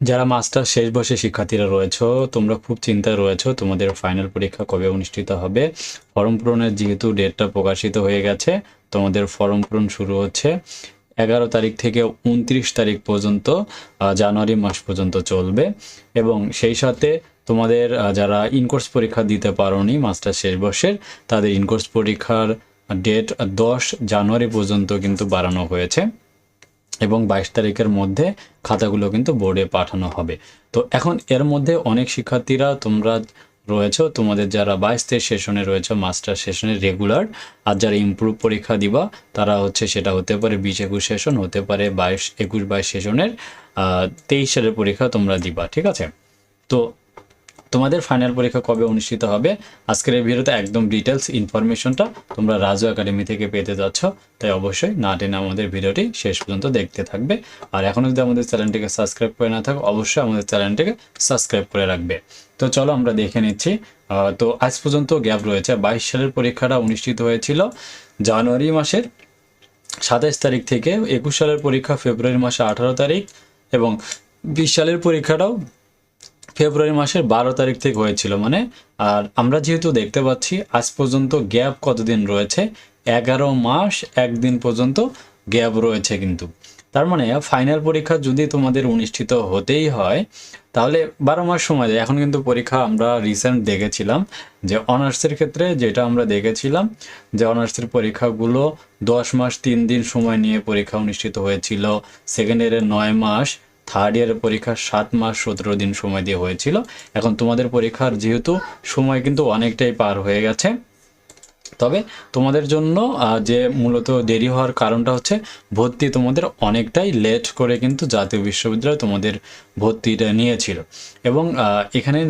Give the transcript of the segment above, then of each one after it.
যারা মাস্টার শেষ বর্ষে শিক্ষার্থীরা রয়েছে, তোমরা খুব চিন্তায় রয়েছে, তোমাদের ফাইনাল পরীক্ষা কবে অনুষ্ঠিত হবে? ফর্ম পূরণের যেহেতু ডেটটা প্রকাশিত হয়ে গেছে, তোমাদের ফর্ম পূরণ শুরু হচ্ছে এগারো তারিখ থেকে উনত্রিশ তারিখ পর্যন্ত জানুয়ারি মাস পর্যন্ত চলবে। এবং সেই সাথে তোমাদের যারা ইনকোর্স পরীক্ষা দিতে পারোনি মাস্টার শেষ বর্ষের তাদের ইনকোর্স পরীক্ষার ডেট দশ জানুয়ারি পর্যন্ত কিন্তু বাড়ানো হয়েছে। এবং বাইশ তারিখের মধ্যে খাতাগুলো কিন্তু বোর্ডে পাঠানো হবে। তো এখন এর মধ্যে অনেক শিক্ষার্থীরা তোমরা রয়েছে, তোমাদের যারা বাইশ তেইশ সেশনে রয়েছে মাস্টার সেশনে রেগুলার, আর যারা ইমপ্রুভ পরীক্ষা দিবা, তারা হচ্ছে সেটা হতে পারে বিশ একুশ সেশন, হতে পারে বাইশ, একুশ বাইশ সেশনের তেইশ সালের পরীক্ষা তোমরা দিবা, ঠিক আছে? তো তোমাদের ফাইনাল পরীক্ষা কবে অনুষ্ঠিত হবে? আজকের এই ভিডিওতে একদম ডিটেলস ইনফরমেশনটা তোমরা রাজু একাডেমি থেকে পেতে যাচ্ছ। তাই অবশ্যই না টেনে আমাদের ভিডিওটি শেষ পর্যন্ত দেখতে থাকবে। আর এখনও যদি আমাদের চ্যানেলটিকে সাবস্ক্রাইব করে না থাকো, অবশ্যই আমাদের চ্যানেলটিকে সাবস্ক্রাইব করে রাখবে। তো চলো আমরা দেখে নিচ্ছি। তো আজ পর্যন্ত গ্যাপ রয়েছে। বাইশ সালের পরীক্ষাটা অনুষ্ঠিত হয়েছিল জানুয়ারি মাসের সাতাইশ তারিখ থেকে। একুশ সালের পরীক্ষা ফেব্রুয়ারি মাসে আঠারো তারিখ এবং বিশ সালের পরীক্ষাটাও ফেব্রুয়ারি মাসের বারো তারিখ থেকে হয়েছিল মানে আর আমরা যেহেতু দেখতে পাচ্ছি, আজ পর্যন্ত গ্যাপ কতদিন রয়েছে? এগারো মাস, একদিন পর্যন্ত গ্যাপ রয়েছে কিন্তু। তার মানে ফাইনাল পরীক্ষা যদি তোমাদের অনুষ্ঠিত হতেই হয়, তাহলে বারো মাস সময় যায় এখন কিন্তু পরীক্ষা আমরা রিসেন্ট দেখেছিলাম যে অনার্সের ক্ষেত্রে যেটা আমরা দেখেছিলাম যে অনার্সের পরীক্ষাগুলো দশ মাস, তিন দিন সময় নিয়ে পরীক্ষা অনুষ্ঠিত হয়েছিল। সেকেন্ড ইয়ারের নয় মাস থার্ড ইয়ারের পরীক্ষা সাত মাস সতেরো দিন সময় দিয়ে হয়েছিল। এখন তোমাদের পরীক্ষার যেহেতু সময় কিন্তু অনেকটাই পার হয়ে গেছে। তবে তোমাদের জন্য যে মূলত দেরি হওয়ার কারণটা হচ্ছে ভর্তি তোমাদের অনেকটাই লেট করে কিন্তু জাতীয় বিশ্ববিদ্যালয় তোমাদের ভর্তিটা নিয়েছিল। এবং এখানে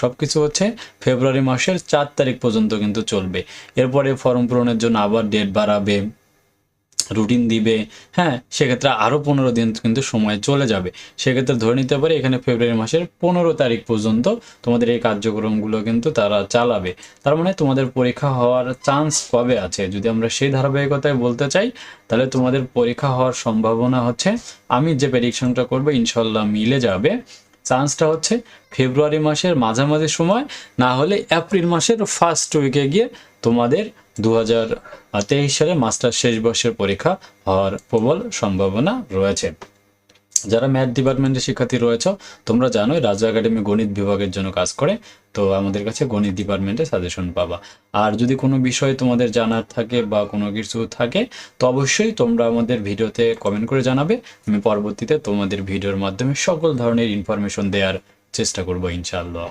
সব কিছু হচ্ছে ফেব্রুয়ারি মাসের চার তারিখ পর্যন্ত কিন্তু চলবে। এরপরে ফর্ম পূরণের জন্য আবার ডেট বাড়াবে। রুটিন দিবে হ্যাঁ? সেক্ষেত্রে আরও পনেরো দিন কিন্তু সময় চলে যাবে। সেক্ষেত্রে ধরে নিতে পারি, এখানে ফেব্রুয়ারি মাসের পনেরো তারিখ পর্যন্ত তোমাদের এই কার্যক্রমগুলো কিন্তু তারা চালাবে। তার মানে তোমাদের পরীক্ষা হওয়ার চান্স কবে আছে। যদি আমরা সেই ধারাবাহিকতায় বলতে চাই, তাহলে তোমাদের পরীক্ষা হওয়ার সম্ভাবনা হচ্ছে, আমি যে প্রেডিকশনটা করব ইনশাল্লাহ মিলে যাবে। চান্সটা হচ্ছে ফেব্রুয়ারি মাসের মাঝামাঝি সময়, না হলে এপ্রিল মাসের ফার্স্ট উইকে গিয়ে তোমাদের দু হাজার তেইশ সালে মাস্টার শেষ বর্ষের পরীক্ষা হওয়ার প্রবল সম্ভাবনা রয়েছে। যারা ম্যাথ ডিপার্টমেন্টের শিক্ষার্থী রয়েছে, তোমরা জানোই রাজু একাডেমি গণিত বিভাগের জন্য কাজ করে, তো আমাদের কাছে গণিত ডিপার্টমেন্টে সাজেশন পাবা। আর যদি কোনো বিষয় তোমাদের জানার থাকে বা কোনো কিছু থাকে, তো অবশ্যই তোমরা আমাদের ভিডিওতে কমেন্ট করে জানাবে, আমি পরবর্তীতে তোমাদের ভিডিওর মাধ্যমে সকল ধরনের ইনফরমেশন দেওয়ার চেষ্টা করব, ইনশাআল্লাহ।